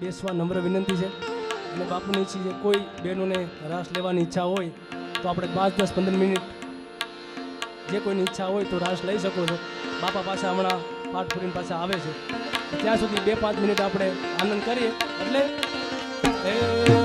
બેસવા નમ્ર વિનંતી છે. અને બાપુની ઈચ્છી છે, કોઈ બહેનોને રાસ લેવાની ઈચ્છા હોય, તો આપણે પાંચ, દસ, પંદર મિનિટ જે કોઈની ઈચ્છા હોય તો રાસ લઈ શકો છો. બાપા પાસે હમણાં પાઠ ફૂરીને પાછા આવે છે. ત્યાં સુધી બે, પાંચ મિનિટ આપણે આનંદ કરીએ. એટલે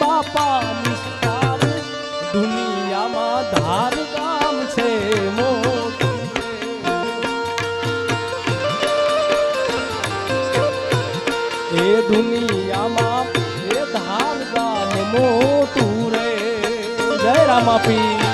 બાપા નિસ્તાર દુનિયામાં ધાર ગામ છે મોટું રે. એ દુનિયામાં એ ધાર ગામ મોટું રે જય રામાપી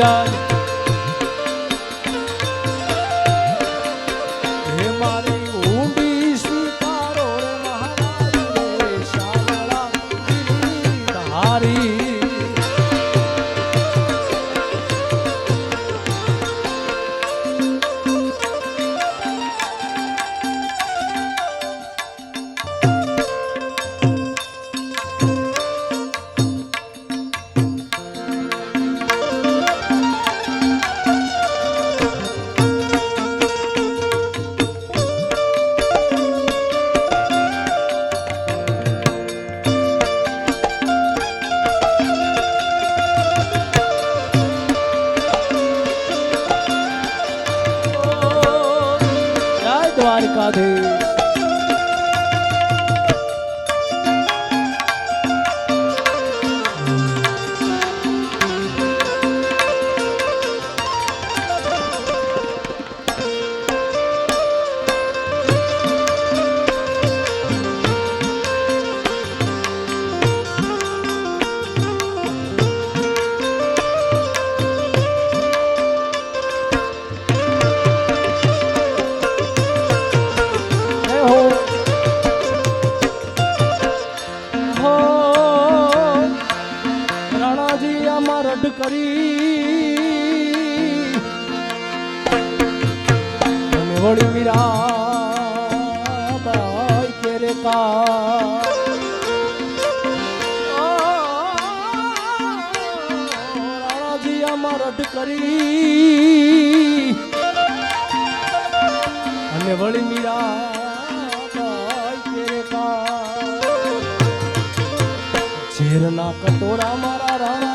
Ram દોઢ કરી અને વળી મીરા કેરે કા રટ કરી અને વળી મીરા ઝેરના કટોરા મારા રાણા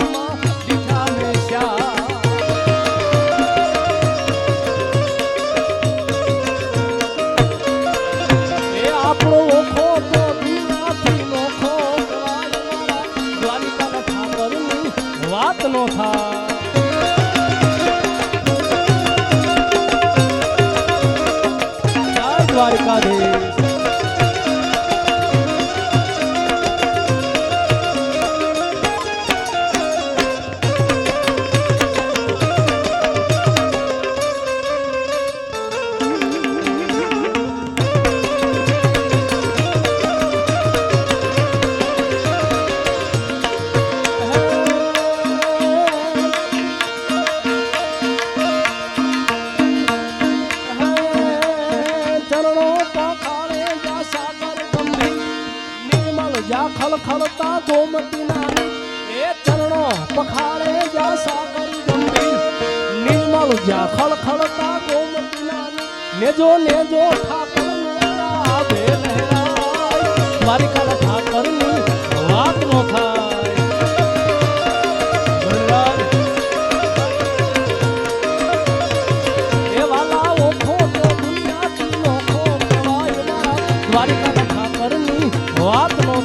Mama. ખલખલતા ગોમતીના એ ચરણો પખારે જા સાગર ગંભીર. નિર્મલ જા ખલખલતા ગોમતીના નેજો નેજો ઠાકર આવે લહેરાય દ્વારિકા ઠાકરની વાત નો થાય.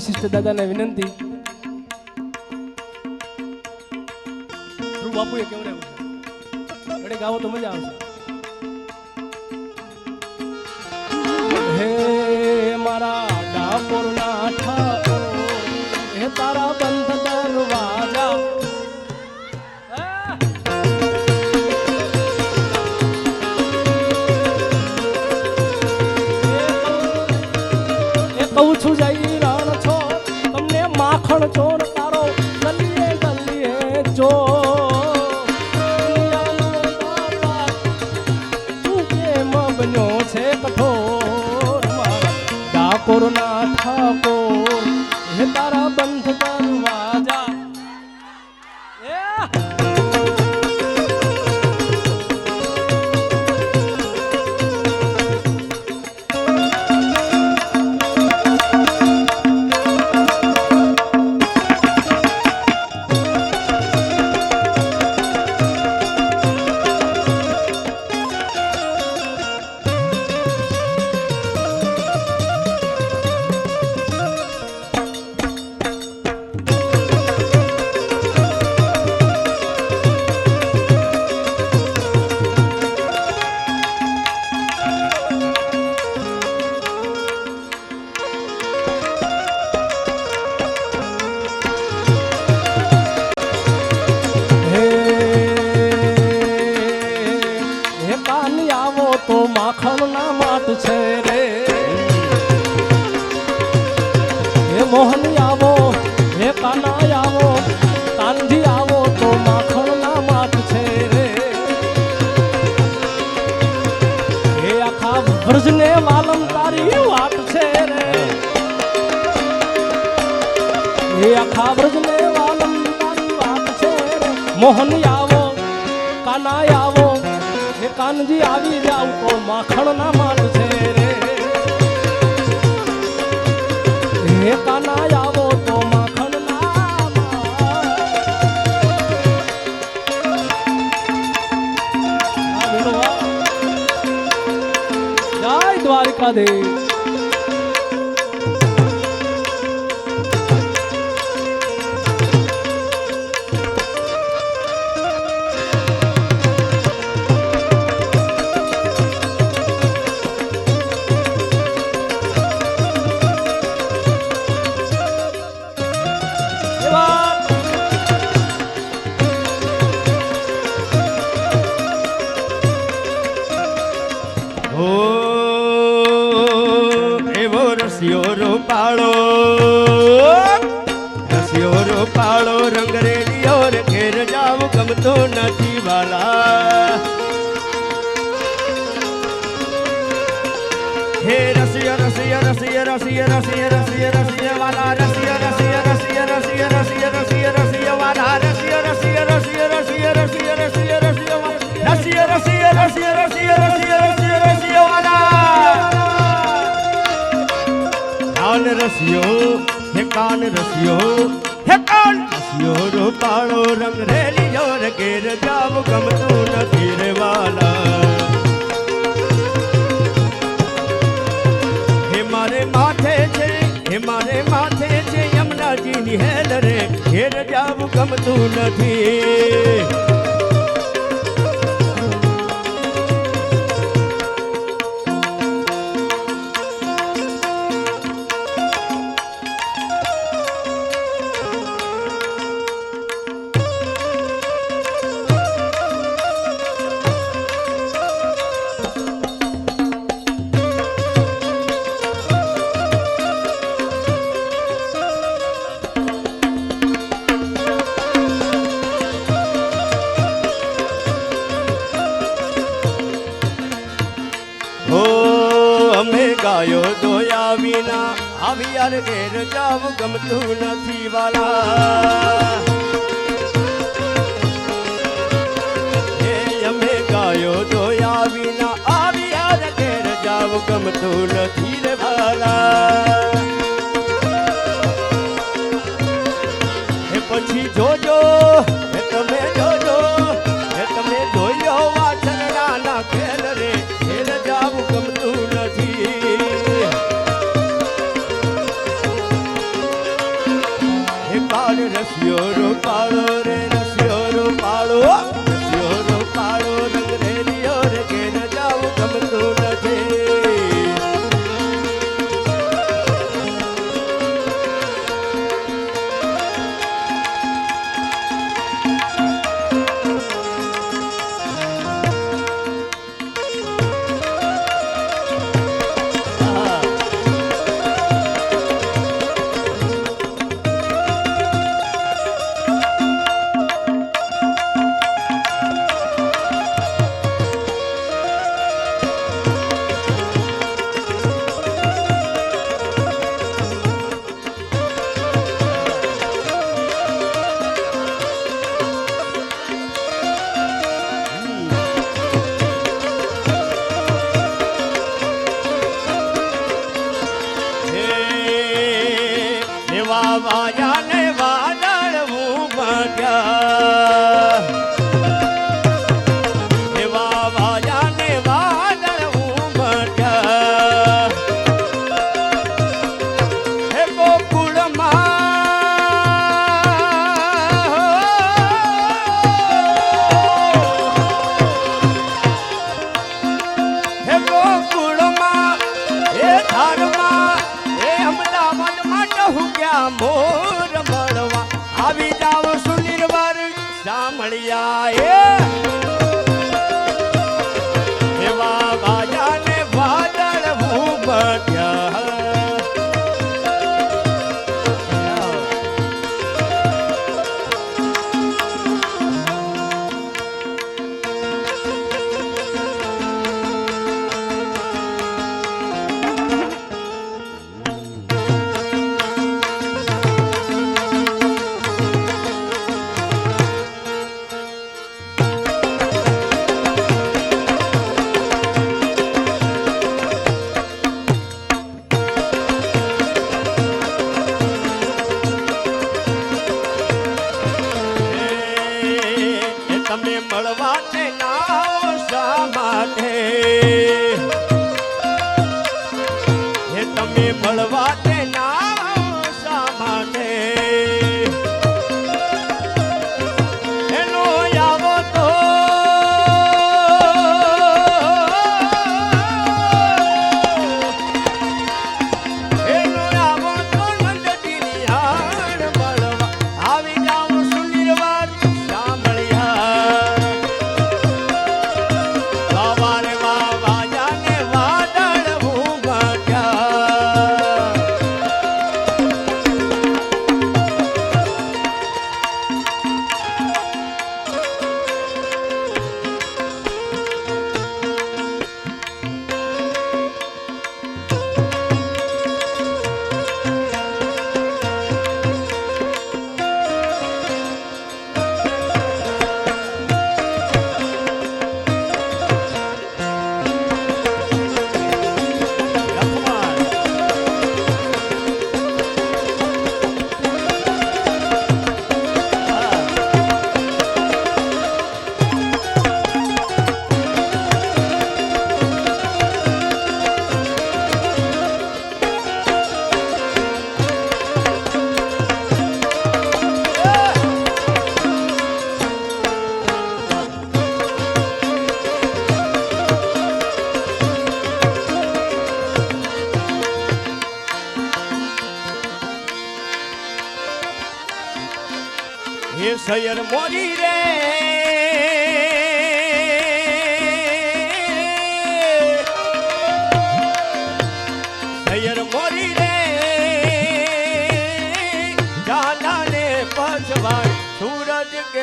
વશિષ્ઠ દાદાને વિનંતી. ધ્રુવ બાપુએ કેવડાવ્યું ઘડે ગાવો તો મજા આવશે. હીરા છો તમને માખણ છો જાવ ગમતો નથી વાલા હે રસિય રસિય રસિય રસિય રસિય રસિય રસિય વાલા રસિય રસિય રસિય રસિય રસિય રસિય રસિય વાલા રસિય રસિય રસિય રસિય રસિય રસિય રસિય રસિય રસિય રસિય રસિય રસિય રસિય રસિય વાલા કાન રસિયો હે કાન રસિયો હે પાળો રંગ, રેલી યોર ઘેર, જાવ ગમતું નથી રે વાલા હે મારે માથે છે, હે મારે માથે છે, યમુનાજીની હેલ રે, ઘેર જાવ ગમતું નથી. આવી ઘેર જાવું ગમતું નથી વાલા. હે અમે ગાયો દોયા વિના આવી યાર ઘેર જાવું ગમતું નથી રે વાલા. હે પછી જોજો આવી જાઓ સુનિર્વર સાંભળ્યા એ.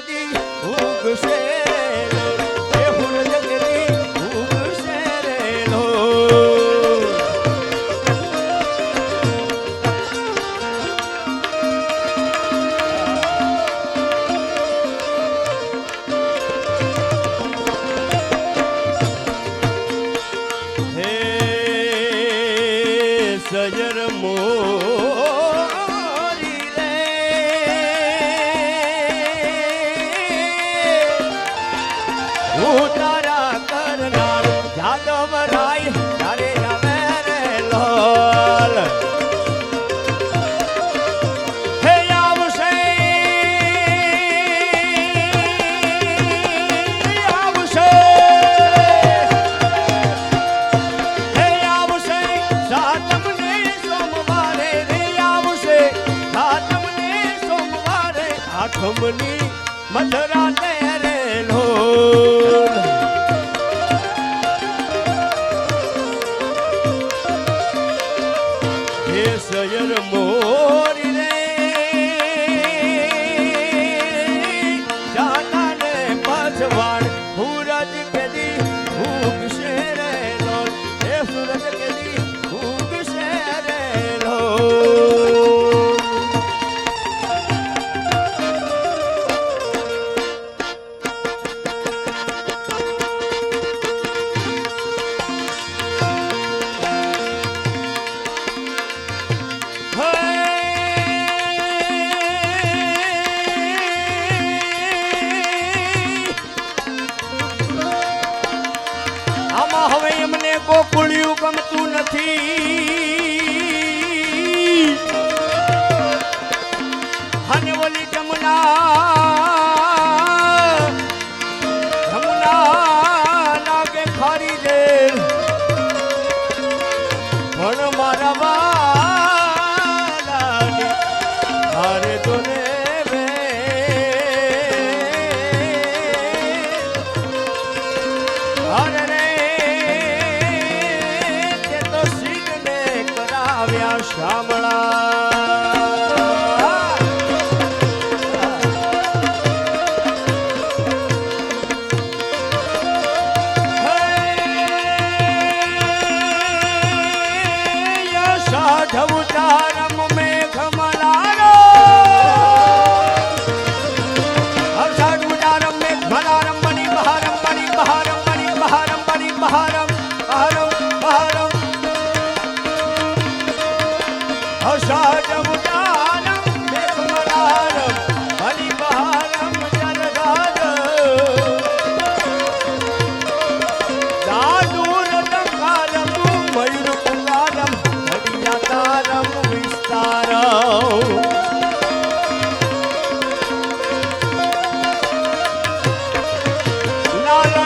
દી ઉગશે. શ્યામળા. la